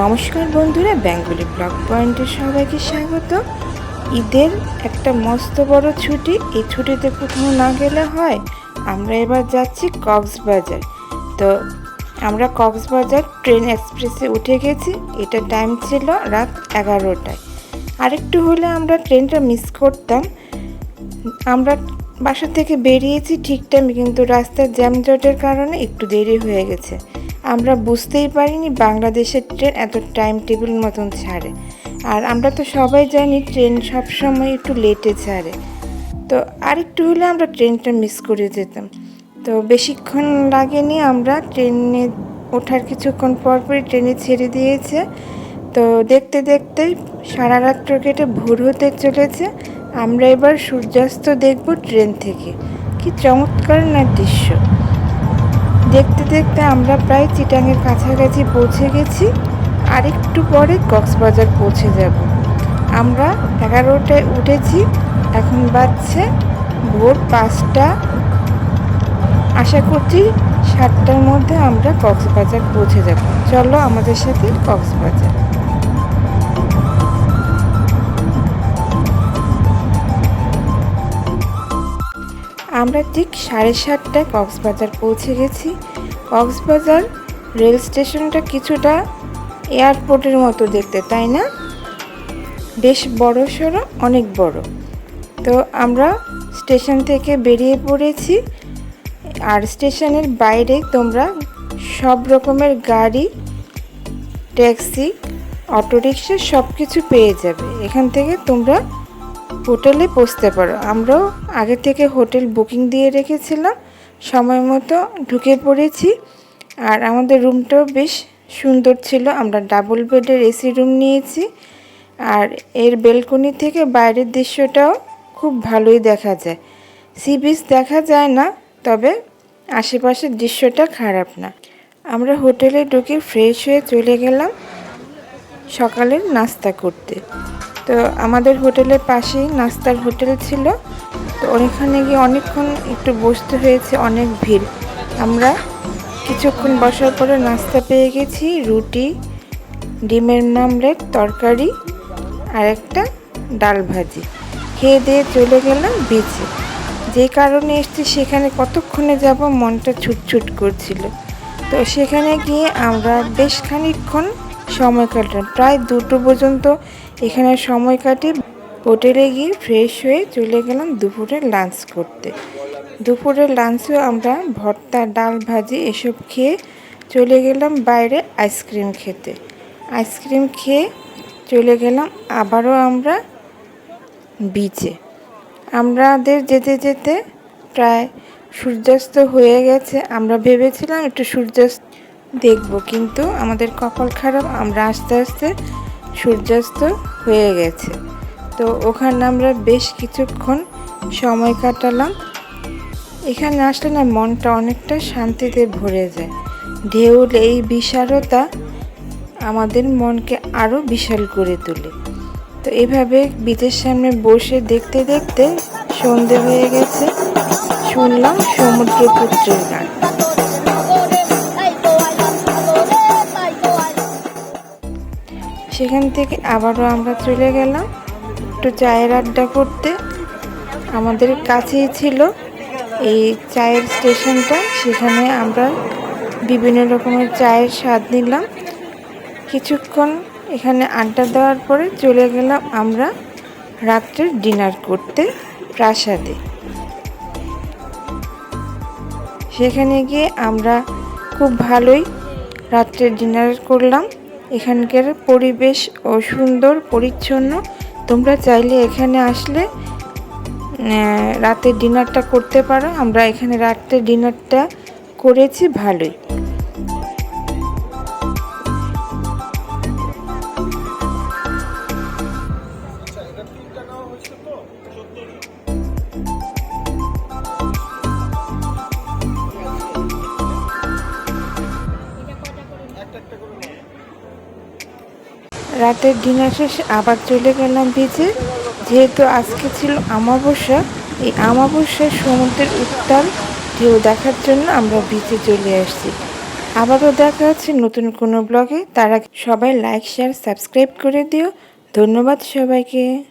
নমস্কার বন্ধুরা, Bengali blog পয়েন্টে সবাইকে স্বাগত। ঈদের একটা মস্ত বড় ছুটি, এই ছুটিতে কোথাও না গেলে হয়। আমরা এবার যাচ্ছি কক্সবাজার। তো আমরা কক্সবাজার ট্রেন এক্সপ্রেসে উঠে গেছি, এটা টাইম ছিল রাত এগারোটায়। আরেকটু হলে আমরা ট্রেনটা মিস করতাম। আমরা বাসা থেকে বেরিয়েছি ঠিক টাইমে কিন্তু রাস্তার জ্যামজটের কারণে একটু দেরি হয়ে গেছে। আমরা বুঝতেই পারিনি বাংলাদেশের ট্রেন এত টাইম টেবিল মতন ছাড়ে। আর আমরা তো সবাই জানি ট্রেন সবসময় একটু লেটে ছাড়ে। তো আরেকটু হলে আমরা ট্রেনটা মিস করে যেতাম। তো বেশিক্ষণ লাগেনি আমরা, ট্রেনে ওঠার কিছুক্ষণ পরপরই ট্রেনে ছেড়ে দিয়েছে। তো দেখতে দেখতে সারা রাত্র কেটে ভোর হতে চলেছে। আমরা এবার সূর্যাস্ত দেখব ট্রেন থেকে। কি চমৎকার না দৃশ্য। দেখতে দেখতে আমরা প্রায় চিটাঙের কাছাকাছি পৌঁছে গেছি, আর একটু পরে কক্সবাজার পৌঁছে যাব। আমরা এগারোটায় উঠেছি, এখন বাজছে ভোর পাঁচটা। আশা করছি সাতটার মধ্যে আমরা কক্সবাজার পৌঁছে যাব। চলো আমাদের সাথে কক্সবাজার। আমরা ঠিক সাড়ে সাতটায় কক্সবাজার পৌঁছে গেছি। কক্সবাজার রেল স্টেশনটা কিছুটা এয়ারপোর্টের মতো দেখতে, তাই না? বেশ বড় সড়ো, অনেক বড়। তো আমরা স্টেশন থেকে বেরিয়ে পড়েছি। আর স্টেশনের বাইরে তোমরা সব রকমের গাড়ি, ট্যাক্সি, অটোরিকশা সব কিছু পেয়ে যাবে। এখান থেকে তোমরা হোটেলে পৌঁছতে পারো। আমরাও আগে থেকে হোটেল বুকিং দিয়ে রেখেছিলাম, সময় মতো ঢুকে পড়েছি। আর আমাদের রুমটাও বেশ সুন্দর ছিল, আমরা ডাবল বেডের এসি রুম নিয়েছি। আর এর বেলকনি থেকে বাইরের দৃশ্যটাও খুব ভালোই দেখা যায়। সি বিচ দেখা যায় না, তবে আশেপাশের দৃশ্যটা খারাপ না। আমরা হোটেলে ঢুকে ফ্রেশ হয়ে চলে গেলাম সকালের নাস্তা করতে। তো আমাদের হোটেলের পাশেই নাস্তার হোটেল ছিল। তো ওইখানে গিয়ে অনেকক্ষণ একটু বসতে হয়েছে, অনেক ভিড়। আমরা কিছুক্ষণ বসার পরে নাস্তা পেয়ে গেছি, রুটি, ডিমের নামলেট, তরকারি আর একটা ডাল ভাজি। খেয়ে দিয়ে চলে গেলাম বিচে। যে কারণে এসছি সেখানে কতক্ষণে যাব মনটা ছুটছুট করছিল। তো সেখানে গিয়ে আমরা বেশ খানিকক্ষণ সময় কাটলাম। প্রায় দুটো পর্যন্ত এখানে সময় কাটে। হোটেলে গিয়ে ফ্রেশ হয়ে চলে গেলাম দুপুরে লাঞ্চ করতে। দুপুরের লাঞ্চেও আমরা ভর্তা, ডাল ভাজি এসব খেয়ে চলে গেলাম বাইরে আইসক্রিম খেতে। আইসক্রিম খেয়ে চলে গেলাম আবারও আমরা বিচে আমাদের যেতে যেতে প্রায় সূর্যাস্ত হয়ে গেছে। আমরা ভেবেছিলাম একটু সূর্যাস্ত দেখব, কিন্তু আমাদের কপাল খারাপ। আমরা আস্তে আস্তে সূর্যাস্ত হয়ে গেছে। তো ওখানে আমরা বেশ কিছুক্ষণ সময় কাটালাম। এখানে আসলে না মনটা অনেকটা শান্তিতে ভরে যায়। ঢেউল এই বিশালতা আমাদের মনকে আরও বিশাল করে তোলে। তো এভাবে বিচের সামনে বসে দেখতে দেখতে সন্ধে হয়ে গেছে। শুনলাম সমুদ্রপুত্রের গান। সেখান থেকে আবারও আমরা চলে গেলাম। একটু চায়ের আড্ডা করতে। আমাদের কাছেই ছিল এই চায়ের স্টেশনটা। সেখানে আমরা বিভিন্ন রকমের চায়ের স্বাদ নিলাম। কিছুক্ষণ এখানে আড্ডা দেওয়ার পরে চলে গেলাম আমরা রাত্রের ডিনার করতে প্রাসাদে। সেখানে গিয়ে আমরা খুব ভালোই রাত্রে ডিনার করলাম। এখানকার পরিবেশ ও সুন্দর, পরিচ্ছন্ন। তোমরা চাইলে এখানে আসলে রাতের ডিনারটা করতে পারো। আমরা এখানে রাত্রে ডিনারটা করেছি, ভালোই। রাতের ডিনার শেষে আবার চলে গেলাম বিচে যেহেতু আজকে ছিল আমাবস্যা এই আমাবস্যায় সমুদ্রের উত্তাল ঢেউ দেখার জন্য আমরা বিচে চলে আসছি। আবারও দেখা হচ্ছে নতুন কোনো ব্লগে। তারা সবাই লাইক শেয়ার সাবস্ক্রাইব করে দিও। ধন্যবাদ সবাইকে।